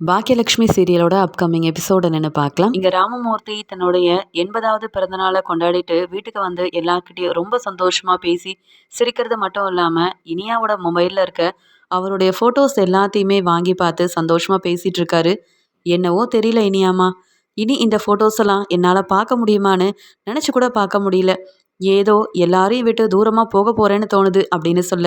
Baakiyalakshmi சீரியலோட upcoming episode நின்று பார்க்கலாம். இங்கே ராமமூர்த்தி தன்னுடைய எண்பதாவது பிறந்தநாளை கொண்டாடிட்டு வீட்டுக்கு வந்து எல்லாருக்கிட்டையும் ரொம்ப சந்தோஷமாக பேசி சிரிக்கிறது மட்டும் இல்லாமல் இனியாவோட மொபைலில் இருக்க அவருடைய ஃபோட்டோஸ் எல்லாத்தையுமே வாங்கி பார்த்து சந்தோஷமாக பேசிகிட்டு இருக்காரு. என்னவோ தெரியல இனியாமா இனி இந்த ஃபோட்டோஸ் எல்லாம் என்னால் பார்க்க முடியுமான்னு நினச்சி கூட பார்க்க முடியல. ஏதோ எல்லாரையும் விட்டு தூரமாக போக போகிறேன்னு தோணுது அப்படின்னு சொல்ல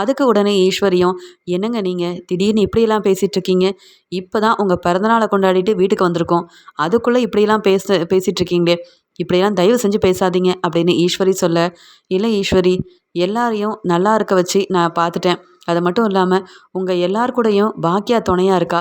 அதுக்கு உடனே ஈஸ்வரியும் என்னங்க நீங்கள் திடீர்னு இப்படியெல்லாம் பேசிகிட்டு இருக்கீங்க இப்போ தான் உங்கள் பிறந்தநாளை கொண்டாடிட்டு வீட்டுக்கு வந்திருக்கோம். அதுக்குள்ளே இப்படியெல்லாம் பேச பேசிகிட்டு இருக்கீங்களே இப்படியெல்லாம் தயவு செஞ்சு பேசாதீங்க அப்படின்னு ஈஸ்வரி சொல்ல. இல்லை ஈஸ்வரி எல்லாரையும் நல்லா இருக்க வச்சு நான் பார்த்துட்டேன். அது மட்டும் இல்லாமல் உங்கள் எல்லார் கூடயும் பாக்கியா துணையாக இருக்கா?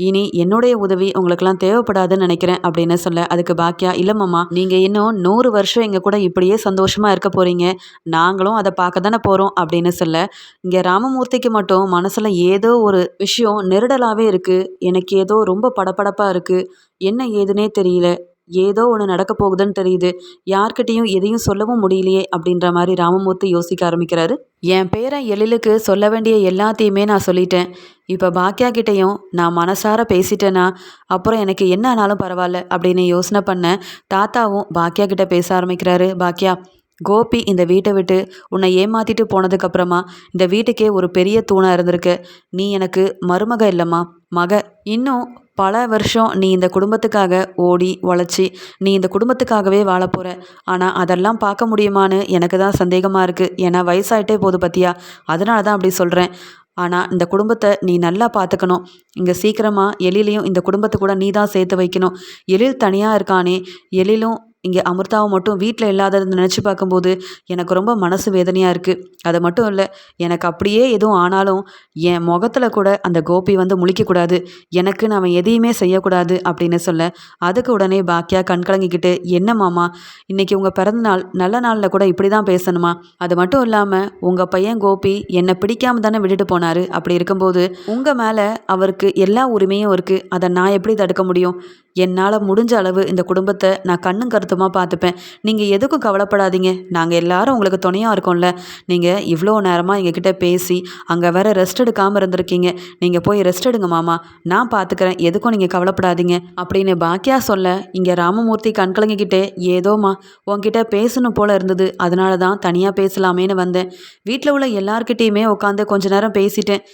இனி என்னுடைய உதவி உங்களுக்கெல்லாம் தேவைப்படாதுன்னு நினைக்கிறேன் அப்படின்னு சொல்ல அதுக்கு பாக்கியா இல்லைம்மாம்மா நீங்கள் இன்னும் நூறு வருஷம் எங்கள் கூட இப்படியே சந்தோஷமாக இருக்க போகிறீங்க நாங்களும் அதை பார்க்க தானே போகிறோம் அப்படின்னு சொல்ல இங்கே ராமமூர்த்திக்கு மட்டும் மனசில் ஏதோ ஒரு விஷயம் நெருடலாகவே இருக்குது எனக்கு ஏதோ ரொம்ப படபடப்பாக இருக்குது என்ன ஏதுனே தெரியல. ஏதோ ஒன்று நடக்க போகுதுன்னு தெரியுது. யார்கிட்டையும் எதையும் சொல்லவும் முடியலையே அப்படின்ற மாதிரி ராமமூர்த்தி யோசிக்க ஆரம்பிக்கிறாரு. என் பேரன் எழிலுக்கு சொல்ல வேண்டிய எல்லாத்தையுமே நான் சொல்லிட்டேன். இப்போ பாக்கியா கிட்டேயும் நான் மனசார பேசிட்டேன்னா அப்புறம் எனக்கு என்ன ஆனாலும் பரவாயில்ல அப்படின்னு யோசனை பண்ண தாத்தாவும் பாக்கியா கிட்ட பேச ஆரம்பிக்கிறாரு. பாக்கியா கோபி இந்த வீட்டை விட்டு உன்னை ஏமாத்திட்டு போனதுக்கப்புறமா இந்த வீட்டுக்கே ஒரு பெரிய தூணாக இருந்திருக்கு. நீ எனக்கு மருமக இல்லைம்மா. மக இன்னும் பல வருஷம் நீ இந்த குடும்பத்துக்காக ஓடி உழைச்சி நீ இந்த குடும்பத்துக்காகவே வாழ போகிற ஆனால் அதெல்லாம் பார்க்க முடியுமான்னு எனக்கு தான் சந்தேகமாக இருக்குது ஏன்னா வயசாயிட்டே போது பற்றியா அதனால தான் அப்படி சொல்கிறேன் ஆனால் இந்த குடும்பத்தை நீ நல்லா பார்த்துக்கணும். இங்கே சீக்கிரமாக எழிலையும் இந்த குடும்பத்தை கூட நீ தான் சேர்த்து வைக்கணும். எழில் தனியாக இருக்கானே. எழிலும் இங்கே அமிர்தாவை மட்டும் வீட்டில் இல்லாததை நினச்சி பார்க்கும்போது எனக்கு ரொம்ப மனசு வேதனையாக இருக்குது அது மட்டும் இல்லை எனக்கு அப்படியே எதுவும் ஆனாலும் என் முகத்தில் கூட அந்த கோபி வந்து முழிக்கக்கூடாது எனக்கு நான் எதையுமே செய்யக்கூடாது அப்படின்னு சொல்ல அதுக்கு உடனே பாக்கியா கண் கலங்கிக்கிட்டு என்ன மாமா இன்றைக்கி உங்கள் பிறந்த நாள் நல்ல நாளில் கூட இப்படி தான் பேசணுமா? அது மட்டும் இல்லாமல் உங்கள் பையன் கோபி என்னை பிடிக்காம தானே விட்டுட்டு போனார். அப்படி இருக்கும்போது உங்கள் மேலே அவருக்கு எல்லா உரிமையும் இருக்குது அதை நான் எப்படி தடுக்க முடியும்? என்னால் முடிஞ்ச அளவு இந்த குடும்பத்தை நான் கண்ணும் கருத்து சுத்தமாக பார்த்துப்பேன். நீங்கள் எதுக்கும் கவலைப்படாதீங்க. நாங்கள் எல்லாரும் உங்களுக்கு துணையாக இருக்கோம்ல. நீங்கள் இவ்வளோ நேரமாக எங்ககிட்ட பேசி அங்கே வேற ரெஸ்ட் எடுக்காமல் இருந்திருக்கீங்க. நீங்கள் போய் ரெஸ்ட் எடுங்க மாமா. நான் பார்த்துக்கிறேன் எதுக்கும் நீங்கள் கவலைப்படாதீங்க. அப்படின்னு பாக்கியா சொல்ல இங்கே ராமமூர்த்தி கண்கலங்கிக்கிட்டே ஏதோமா உங்ககிட்ட பேசணும் போல இருந்தது. அதனால தான் தனியாக பேசலாமேன்னு வந்தேன். வீட்டில் உள்ள எல்லார்கிட்டேயுமே உட்காந்து கொஞ்ச நேரம் பேசிட்டேன்.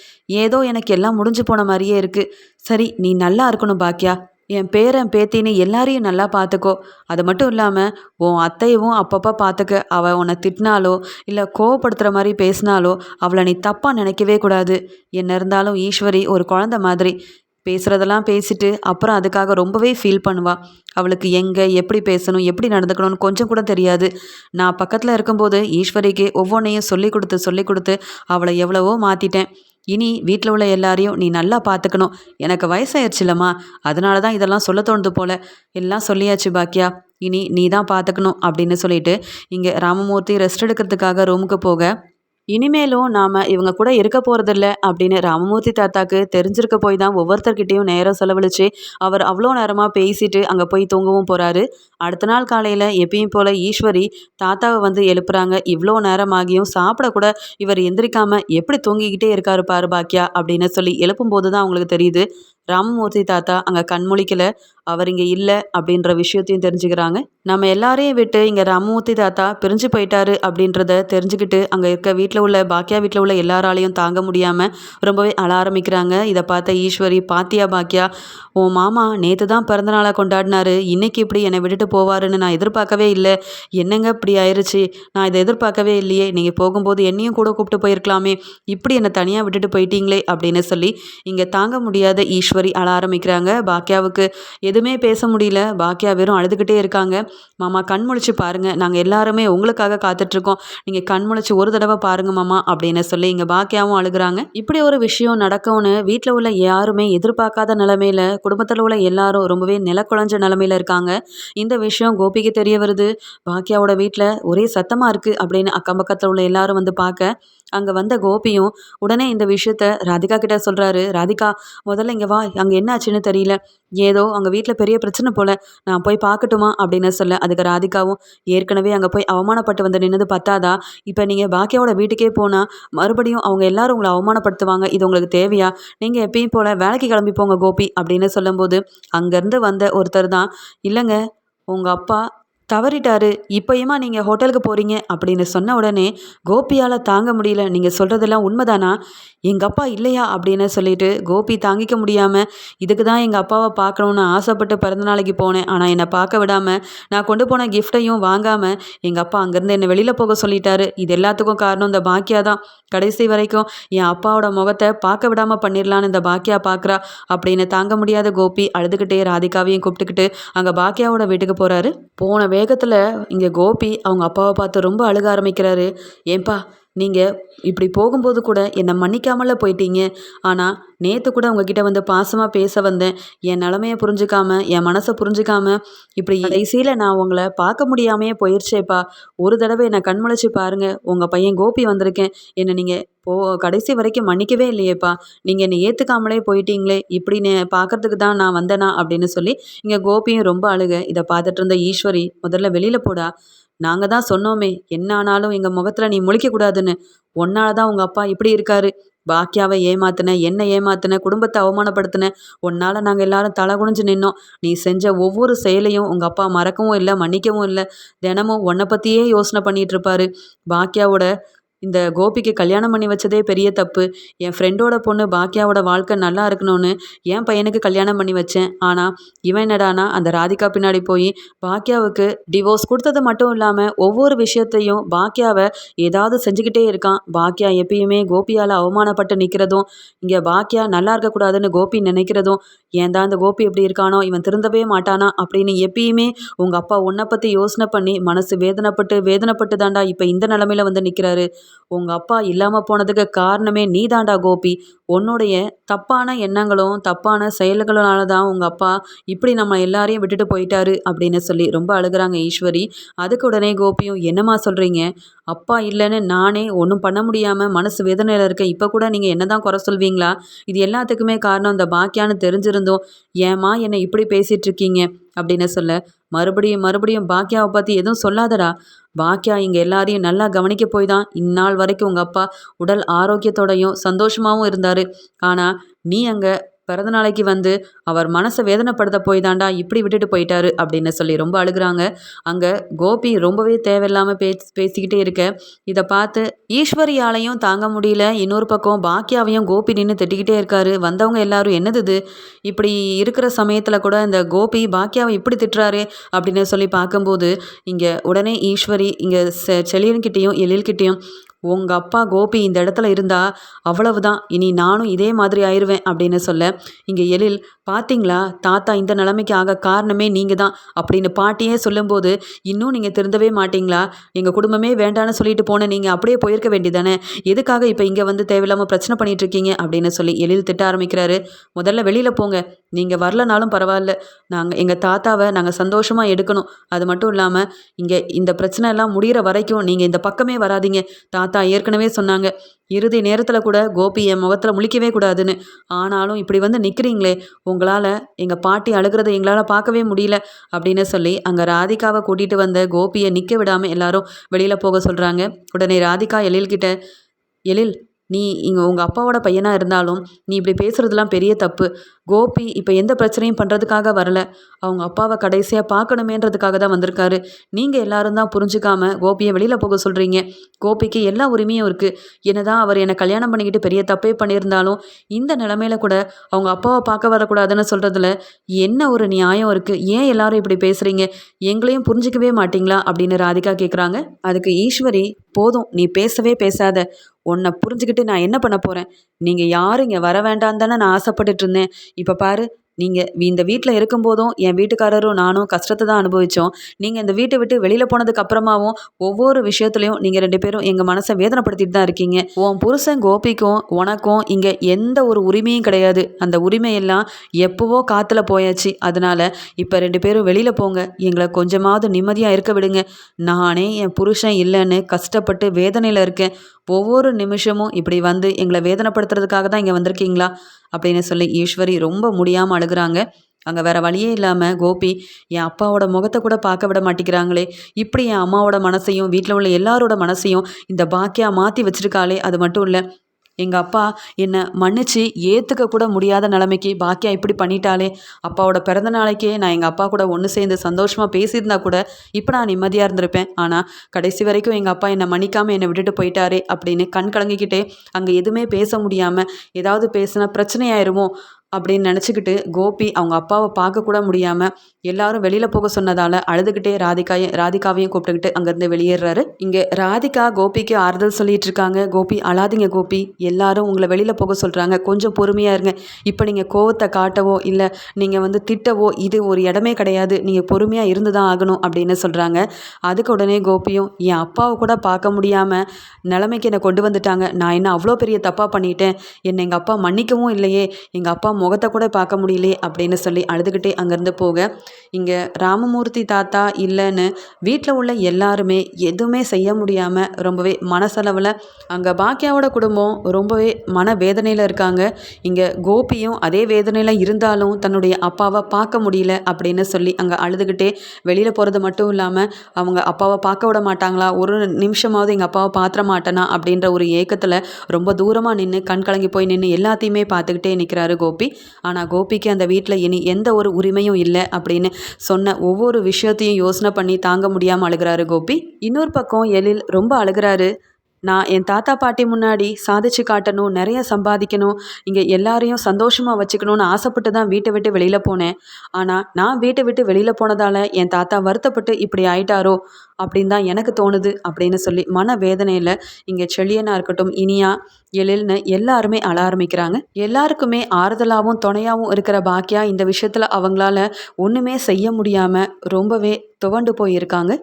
ஏதோ எனக்கு எல்லாம் முடிஞ்சு போன மாதிரியே இருக்குது சரி நீ நல்லா இருக்கணும் பாக்கியா என் பேரன் பேத்தின்னு எல்லாரையும் நல்லா பார்த்துக்கோ. அது மட்டும் இல்லாமல் உன் அத்தையவும் அப்பப்போ பார்த்துக்க. அவள் உன்னை திட்டினாலோ இல்லை கோவப்படுத்துகிற மாதிரி பேசினாலோ அவளை நீ தப்பாக நினைக்கவே கூடாது. என்ன இருந்தாலும் ஈஸ்வரி ஒரு குழந்த மாதிரி. பேசுகிறதெல்லாம் பேசிட்டு அப்புறம் அதுக்காக ரொம்பவே ஃபீல் பண்ணுவாள் அவளுக்கு எங்கே எப்படி பேசணும் எப்படி நடந்துக்கணும்னு கொஞ்சம் கூட தெரியாது. நான் பக்கத்தில் இருக்கும்போது ஈஸ்வரிக்கு ஒவ்வொன்றையும் சொல்லி கொடுத்து சொல்லி கொடுத்து அவளை எவ்வளவோ மாற்றிட்டேன் இனி வீட்டில் உள்ள எல்லாரையும் நீ நல்லா பார்த்துக்கணும் எனக்கு வயசாயிருச்சுலம்மா. அதனால தான் இதெல்லாம் சொல்ல தோணுது போல. எல்லாம் சொல்லியாச்சு பாக்கியா. இனி நீ தான் பார்த்துக்கணும் அப்படின்னு சொல்லிட்டு இங்கே ராமமூர்த்தி ரெஸ்ட் எடுக்கிறதுக்காக ரூமுக்கு போக இனிமேலும் நாம் இவங்க கூட இருக்க போகிறதில்ல அப்படின்னு ராமமூர்த்தி தாத்தாக்கு தெரிஞ்சிருக்க போய் தான் ஒவ்வொருத்தர்கிட்டையும் நேரம் செலவழித்து அவர் அவ்வளோ நேரமாக பேசிட்டு அங்கே போய் தூங்கவும் போகிறாரு அடுத்த நாள் காலையில் எப்பயும் போல் ஈஸ்வரி தாத்தாவை வந்து எழுப்புறாங்க. இவ்வளோ நேரமாகியும் சாப்பிடக்கூட இவர் எந்திரிக்காமல் எப்படி தூங்கிக்கிட்டே இருக்காரு பாரு பாக்கியா அப்படின்னு சொல்லி எழுப்பும்போது தான் அவங்களுக்கு தெரியுது. ராமமூர்த்தி தாத்தா அங்கே கண்மொழிக்கலை அவர் இங்கே இல்லை அப்படின்ற விஷயத்தையும் தெரிஞ்சுக்கிறாங்க. நம்ம எல்லாரையும் விட்டு இங்கே ராமமூர்த்தி தாத்தா பிரிஞ்சு போயிட்டாரு அப்படின்றத தெரிஞ்சுக்கிட்டு அங்கே இருக்க வீட்டில் உள்ள பாக்கியா வீட்டில் உள்ள எல்லாராலையும் தாங்க முடியாமல் ரொம்பவே அழ ஆரம்பிக்கிறாங்க. இதை பார்த்த ஈஸ்வரி பாத்தியா பாக்கியா உன் மாமா நேற்று தான் பிறந்தநாளை கொண்டாடினாரு. இன்னைக்கு இப்படி என்னை விட்டுட்டு போவாருன்னு நான் எதிர்பார்க்கவே இல்லை. என்னங்க இப்படி ஆயிடுச்சு நான் இதை எதிர்பார்க்கவே இல்லையே. நீங்கள் போகும்போது என்னையும் கூட கூப்பிட்டு போயிருக்கலாமே. இப்படி என்னை தனியாக விட்டுட்டு போயிட்டீங்களே அப்படின்னு சொல்லி இங்கே தாங்க முடியாத ஈஸ்வர் அழ ஆரம்பிக்கிறாங்க. பாக்கியாவுக்கு எதுவுமே பேச முடியல. பாக்கியா வெறும் அழுதுகிட்டே இருக்காங்க. மாமா கண் முழிச்சு பாருங்கள் நாங்கள் எல்லாருமே உங்களுக்காக காத்துட்ருக்கோம். நீங்கள் கண் முழிச்சு ஒரு தடவை பாருங்க மாமா அப்படின்னு சொல்லி இங்கே பாக்கியாவும் அழுகுறாங்க. இப்படி ஒரு விஷயம் நடக்கும்னு வீட்டில் உள்ள யாருமே எதிர்பார்க்காத நிலமையில குடும்பத்தில் உள்ள எல்லாரும் ரொம்பவே நிலக்குழஞ்ச நிலமையில இருக்காங்க. இந்த விஷயம் கோபிக்கு தெரிய வருது. பாக்கியாவோட வீட்டில் ஒரே சத்தமாக இருக்குது அப்படின்னு அக்கம் பக்கத்தில் உள்ள எல்லாரும் வந்து பார்க்க அங்கே வந்த கோபியும் உடனே இந்த விஷயத்த ராதிகா கிட்ட சொல்கிறாரு ராதிகா முதல்ல இங்கே வா. அங்கே என்ன ஆச்சுன்னு தெரியல. ஏதோ அங்கே வீட்டில் பெரிய பிரச்சனை போல. நான் போய் பார்க்கட்டுமா அப்படின்னு சொல்ல. அதுக்கு ராதிகாவும் ஏற்கனவே அங்கே போய் அவமானப்பட்டு வந்து நின்னது பத்தாதா? இப்போ நீங்கள் பாக்கியாவோட வீட்டுக்கே போனால் மறுபடியும் அவங்க எல்லாரும் உங்களை அவமானப்படுத்துவாங்க. இது உங்களுக்கு தேவையா? நீங்கள் எப்பயும் போல் வேலைக்கு கிளம்பி போங்க கோபி அப்படின்னு சொல்லும்போது அங்கேருந்து வந்த ஒருத்தர் தான் இல்லைங்க உங்கள் அப்பா தவறிட்டாரு. இப்பயுமா நீங்கள் ஹோட்டலுக்கு போகிறீங்க அப்படின்னு சொன்ன உடனே கோபியால் தாங்க முடியல. நீங்கள் சொல்கிறதெல்லாம் உண்மைதானா? எங்கள் அப்பா இல்லையா? அப்படின்னு சொல்லிட்டு கோபி தாங்கிக்க முடியாமல் இதுக்கு தான் எங்கள் அப்பாவை பார்க்கணுன்னு ஆசைப்பட்டு பிறந்த நாளைக்கு போனேன். ஆனால் என்னை பார்க்க விடாமல் நான் கொண்டு போன கிஃப்ட்டையும் வாங்காமல் எங்கள் அப்பா அங்கேருந்து என்னை வெளியில் போக சொல்லிட்டாரு. இது எல்லாத்துக்கும் காரணம் இந்த பாக்கியா தான். கடைசி வரைக்கும் என் அப்பாவோட முகத்தை பார்க்க விடாமல் பண்ணிடலான்னு இந்த பாக்கியா பார்க்குறா அப்படின்னு தாங்க முடியாத கோபி அழுதுகிட்டே ராதிகாவையும் கூப்பிட்டுக்கிட்டு அங்கே பாக்கியாவோட வீட்டுக்கு போகிறாரு போன வேகத்தில் இங்கே கோபி அவங்க அப்பாவை பார்த்து ரொம்ப அழுக ஆரம்பிக்கிறாரு. ஏன்பா நீங்கள் இப்படி போகும்போது கூட என்னை மன்னிக்காமல போயிட்டீங்க. ஆனால் நேற்று கூட உங்ககிட்ட வந்து பாசமாக பேச வந்தேன். என் நிலமையை புரிஞ்சுக்காம என் மனசை புரிஞ்சுக்காம இப்படி கடைசியில் நான் உங்களை பார்க்க முடியாமையே போயிடுச்சேப்பா ஒரு தடவை என்னை கண்முழிச்சு பாருங்கள் உங்கள் பையன் கோபி வந்திருக்கேன். என்னை நீங்கள் போ கடைசி வரைக்கும் மன்னிக்கவே இல்லையேப்பா. நீங்கள் என்னை ஏற்றுக்காமலே போயிட்டீங்களே. இப்படின்னு பார்க்கறதுக்கு தான் நான் வந்தேனா அப்படின்னு சொல்லி இங்கே கோபியும் ரொம்ப அழுக. இதை பார்த்துட்டு இருந்த ஈஸ்வரி முதல்ல வெளியில் போடா. நாங்கள் தான் சொன்னோமே என்ன ஆனாலும் எங்கள் முகத்தில் நீ முழிக்கக்கூடாதுன்னு ஒன்னால தான் உங்கள் அப்பா இப்படி இருக்காரு. பாக்கியாவை ஏமாத்தின என்ன ஏமாத்தின குடும்பத்தை அவமானப்படுத்தின உன்னால் நாங்கள் எல்லாரும் தலை குனிஞ்சு நின்னோம். நீ செஞ்ச ஒவ்வொரு செயலையும் உங்கள் அப்பா மறக்கவும் இல்லை மன்னிக்கவும் இல்லை. தினமும் உன்னை பற்றியே யோசனை பண்ணிகிட்டு இருப்பாரு. பாக்கியாவோட இந்த கோபிக்கு கல்யாணம் பண்ணி வச்சதே பெரிய தப்பு. என் ஃப்ரெண்டோட பொண்ணு பாக்கியாவோட வாழ்க்கை நல்லா இருக்கணும்னு என் பையனுக்கு கல்யாணம் பண்ணி வச்சேன். ஆனால் இவன் என்னடானா அந்த ராதிகா பின்னாடி போய் பாக்கியாவுக்கு டிவோர்ஸ் கொடுத்தது மட்டும் இல்லாமல் ஒவ்வொரு விஷயத்தையும் பாக்கியாவை ஏதாவது செஞ்சுக்கிட்டே இருக்கான். பாக்கியா எப்பயுமே கோபியால் அவமானப்பட்டு நிற்கிறதும் இங்கே பாக்கியா நல்லா இருக்கக்கூடாதுன்னு கோபி நினைக்கிறதும் ஏன் தான் இந்த கோபி எப்படி இருக்கானோ இவன் திருந்தவே மாட்டானா அப்படின்னு எப்பயுமே உங்கள் அப்பா உன்னை பற்றி யோசனை பண்ணி மனசு வேதனைப்பட்டு வேதனைப்பட்டு தாண்டா இப்போ இந்த நிலமையில வந்து நிற்கிறாரு உங்கள் அப்பா இல்லாமல் போனதுக்கு காரணமே நீ தாண்டா கோபி. உன்னுடைய தப்பான எண்ணங்களும் தப்பான செயல்களால தான் உங்கள் அப்பா இப்படி நம்ம எல்லாரையும் விட்டுட்டு போயிட்டாரு அப்படின்னு சொல்லி ரொம்ப அழுகிறாங்க ஈஸ்வரி. அதுக்கு உடனே கோபியும் என்னம்மா சொல்கிறீங்க அப்பா இல்லைன்னு நானே ஒன்றும் பண்ண முடியாமல் மனசு வேதனையில் இருக்கேன் இப்போ கூட நீங்கள் என்ன தான் குறை சொல்வீங்களா? இது எல்லாத்துக்குமே காரணம் இந்த பாக்கியான்னு தெரிஞ்சிருந்தோம். ஏம்மா என்னை இப்படி பேசிகிட்ருக்கீங்க அப்படின்னு சொல்ல மறுபடியும் மறுபடியும் பாக்கியாவை பற்றி எதுவும் சொல்லாதடா. பாக்கியா இங்கே எல்லாரையும் நல்லா கவனிக்க போய் தான் இந்நாள் வரைக்கும் உங்கள் அப்பா உடல் ஆரோக்கியத்தோடையும் சந்தோஷமாகவும் இருந்தார். ஆனால் நீ அங்கே பிறந்த நாளைக்கு வந்து அவர் மனசை வேதனைப்படுத்த போய் தாண்டா இப்படி விட்டுட்டு போயிட்டாரு அப்படின்னு சொல்லி ரொம்ப அழுகுறாங்க. அங்கே கோபி ரொம்பவே தேவையில்லாமல் பே பேசிக்கிட்டே இருக்க. இதை பார்த்து ஈஸ்வரியாலையும் தாங்க முடியல. இன்னொரு பக்கம் பாக்கியாவையும் கோபி நின்று திட்டிக்கிட்டே இருக்காரு. வந்தவங்க எல்லாரும் என்னது இது? இப்படி இருக்கிற சமயத்தில் கூட இந்த கோபி பாக்கியாவை இப்படி திட்டுறாரு அப்படின்னு சொல்லி பார்க்கும்போது இங்கே உடனே ஈஸ்வரி இங்கே செ செலியன்கிட்டேயும் எழில்கிட்டேயும் உங்கள் அப்பா கோபி இந்த இடத்துல இருந்தால் அவ்வளவுதான். இனி நானும் இதே மாதிரி ஆயிடுவேன் அப்படின்னு சொல்ல இங்கே எழில் பார்த்தீங்களா தாத்தா இந்த நிலைமைக்கு ஆக காரணமே நீங்கள் தான் அப்படின்னு பாட்டியே சொல்லும்போது இன்னும் நீங்கள் திருந்தவே மாட்டிங்களா? எங்கள் குடும்பமே வேண்டான்னு சொல்லிட்டு போன நீங்கள் அப்படியே போயிருக்க வேண்டியதானே? எதுக்காக இப்போ இங்கே வந்து தேவையில்லாமல் பிரச்சனை பண்ணிட்டு இருக்கீங்க அப்படின்னு சொல்லி எழில் திட்ட ஆரம்பிக்கிறாரு. முதல்ல வெளியில் போங்க. நீங்கள் வரலனாலும் பரவாயில்ல. நாங்கள் எங்கள் தாத்தாவை நாங்கள் சந்தோஷமாக எடுக்கணும். அது மட்டும் இல்லாமல் இங்கே இந்த பிரச்சனை எல்லாம் முடிகிற வரைக்கும் நீங்கள் இந்த பக்கமே வராதிங்க. தாத்தா ஏற்கனவே சொன்னாங்க. இறுதி நேரத்தில் கூட கோபி என் முகத்தில் முழிக்கவே கூடாதுன்னு. ஆனாலும் இப்படி வந்து நிற்கிறீங்களே உங்களால் எங்கள் பாட்டி அழுகிறத எங்களால் பார்க்கவே முடியல அப்படின்னு சொல்லி அங்கே ராதிகாவை கூட்டிகிட்டு வந்த கோபியை நிற்க விடாமல் எல்லாரும் வெளியில் போக சொல்கிறாங்க உடனே ராதிகா எழில்கிட்ட எழில் நீ இங்கே உங்கள் அப்பாவோட பையனாக இருந்தாலும் நீ இப்படி பேசுகிறதுலாம் பெரிய தப்பு. கோபி இப்போ எந்த பிரச்சனையும் பண்ணுறதுக்காக வரல. அவங்க அப்பாவை கடைசியாக பார்க்கணுமேன்றதுக்காக தான் வந்திருக்காரு. நீங்கள் எல்லாரும் தான் புரிஞ்சுக்காம கோபியை வெளியில் போக சொல்கிறீங்க கோபிக்கு எல்லா உரிமையும் இருக்குது என்னதான் அவர் என்னை கல்யாணம் பண்ணிக்கிட்டு பெரிய தப்பே பண்ணியிருந்தாலும் இந்த நிலமையில கூட அவங்க அப்பாவை பார்க்க வரக்கூடாதுன்னு சொல்கிறதுல என்ன ஒரு நியாயம் இருக்குது ஏன் எல்லாரும் இப்படி பேசுகிறீங்க எங்களையும் புரிஞ்சிக்கவே மாட்டிங்களா? அப்படின்னு ராதிகா கேட்குறாங்க அதுக்கு ஈஸ்வரி போதும் நீ பேசவே பேசாத. உன்னை புரிஞ்சுக்கிட்டு நான் என்ன பண்ண போகிறேன் நீங்கள் யாரும் இங்கே வர வேண்டாம் தானே நான் ஆசைப்பட்டுட்டு இருந்தேன். இப்போ பாரு நீங்கள் இந்த வீட்டில் இருக்கும்போதும் என் வீட்டுக்காரரும் நானும் கஷ்டத்தை தான் அனுபவித்தோம் நீங்கள் இந்த வீட்டை விட்டு வெளியில் போனதுக்கு அப்புறமாவும் ஒவ்வொரு விஷயத்துலையும் நீங்கள் ரெண்டு பேரும் எங்கள் மனசை வேதனைப்படுத்திட்டு தான் இருக்கீங்க. உன் புருஷன் கோபிக்கும் உனக்கும் இங்கே எந்த ஒரு உரிமையும் கிடையாது. அந்த உரிமையெல்லாம் எப்போவோ காற்றுல போயாச்சு. அதனால் இப்போ ரெண்டு பேரும் வெளியில் போங்க. எங்களை கொஞ்சமாவது நிம்மதியாக இருக்க விடுங்க. நானே என் புருஷன் இல்லைன்னு கஷ்டப்பட்டு வேதனையில் இருக்கேன். ஒவ்வொரு நிமிஷமும் இப்படி வந்து எங்களை வேதனைப்படுத்துறதுக்காக தான் இங்கே வந்திருக்கீங்களா? அப்படின்னு சொல்லி ஈஸ்வரி ரொம்ப முடியாமல் அழுகுறாங்க. அங்கே வேறு வழியே இல்லாமல் கோபி என் அப்பாவோட முகத்தை கூட பார்க்க விட மாட்டேங்கிறாங்களே. இப்படி என் அம்மாவோட மனசையும் வீட்டில் உள்ள எல்லாரோட மனசையும் இந்த பாக்கியா மாற்றி வச்சுருக்காளே அது மட்டும் இல்லை. எங்கள் அப்பா என்னை மன்னிச்சு ஏற்றுக்க கூட முடியாத நிலைமைக்கு பாக்கியா இப்படி பண்ணிட்டாலே அப்பாவோட பிறந்த நாளைக்கே நான் எங்கள் அப்பா கூட ஒன்று சேர்ந்து சந்தோஷமாக பேசியிருந்தா கூட இப்போ நான் நிம்மதியாக இருந்திருப்பேன். ஆனால் கடைசி வரைக்கும் எங்கள் அப்பா என்னை மன்னிக்காமல் என்னை விட்டுட்டு போயிட்டாரே அப்படின்னு கண் கலங்கிக்கிட்டே அங்கே எதுவுமே பேச முடியாமல் ஏதாவது பேசினா பிரச்சனையாயிருமோ? அப்படின்னு நினச்சிக்கிட்டு கோபி அவங்க அப்பாவை பார்க்கக்கூட முடியாமல் எல்லாரும் வெளியில் போக சொன்னதால் அழுதுகிட்டே ராதிகாயும் ராதிகாவையும் கூப்பிட்டுக்கிட்டு அங்கேருந்து வெளியேறாரு. இங்கே ராதிகா கோபிக்கு ஆறுதல் சொல்லிட்டு இருக்காங்க. கோபி அழாதீங்க கோபி. எல்லாரும் உங்களை வெளியில் போக சொல்கிறாங்க கொஞ்சம் பொறுமையாக இருங்க. இப்போ நீங்கள் கோவத்தை காட்டவோ இல்லை நீங்கள் வந்து திட்டவோ இது ஒரு இடமே கிடையாது. நீங்கள் பொறுமையாக இருந்து தான் ஆகணும் அப்படின்னு சொல்கிறாங்க அதுக்கு உடனே கோபியும் என் அப்பாவை கூட பார்க்க முடியாமல் நிலைமைக்கு என்னை கொண்டு வந்துட்டாங்க. நான் என்ன அவ்வளோ பெரிய தப்பாக பண்ணிட்டேன்? என்னை எங்கள் அப்பா மன்னிக்கவும் இல்லையே. எங்கள் அப்பா முகத்தை கூட பார்க்க முடியலே அப்படின்னு சொல்லி அழுதுகிட்டே அங்கேருந்து போக இங்கே ராமமூர்த்தி தாத்தா இல்லைன்னு வீட்டில் உள்ள எல்லாருமே எதுவுமே செய்ய முடியாமல் ரொம்பவே மனசளவில் அங்கே பாக்கியாவோட குடும்பம் ரொம்பவே மன வேதனையில் இருக்காங்க. இங்கே கோபியும் அதே வேதனையில் இருந்தாலும் தன்னுடைய அப்பாவை பார்க்க முடியல அப்படின்னு சொல்லி அங்கே அழுதுகிட்டே வெளியில் போகிறது மட்டும் இல்லாமல் அவங்க அப்பாவை பார்க்க விட மாட்டாங்களா? ஒரு நிமிஷமாவது எங்கள் அப்பாவை பாத்திர மாட்டேனா? அப்படின்ற ஒரு ஏக்கத்தில் ரொம்ப தூரமாக நின்று கண் கலங்கி போய் நின்று எல்லாத்தையுமே பார்த்துக்கிட்டே நிற்கிறாரு கோபி. ஆனால் கோபிக்கு அந்த வீட்டில் இனி எந்த ஒரு உரிமையும் இல்லை அப்படின்னு சொன்ன ஒவ்வொரு விஷயத்தையும் யோசனை பண்ணி தாங்க முடியாமல் அழுகிறாரு கோபி. இன்னொரு பக்கம் எழில் ரொம்ப அழுகிறாரு. நான் என் தாத்தா பாட்டி முன்னாடி சாதிச்சு காட்டணும் நிறைய சம்பாதிக்கணும் இங்கே எல்லாரையும் சந்தோஷமாக வச்சுக்கணும்னு ஆசைப்பட்டு தான் வீட்டை விட்டு வெளியில் போனேன். ஆனால் நான் வீட்டை விட்டு வெளியில் போனதால் என் தாத்தா வருத்தப்பட்டு இப்படி ஆயிட்டாரோ அப்படின்னு தான் எனக்கு தோணுது அப்படின்னு சொல்லி மன வேதனையில் இங்கே செழியனாக இருக்கட்டும் இனியா எழில்னு எல்லாருமே அழ ஆரம்பிக்கிறாங்க. எல்லாருக்குமே ஆறுதலாகவும் துணையாகவும் இருக்கிற பாக்கியா இந்த விஷயத்தில் அவங்களால ஒன்றுமே செய்ய முடியாமல் ரொம்பவே துவண்டு போயிருக்காங்க.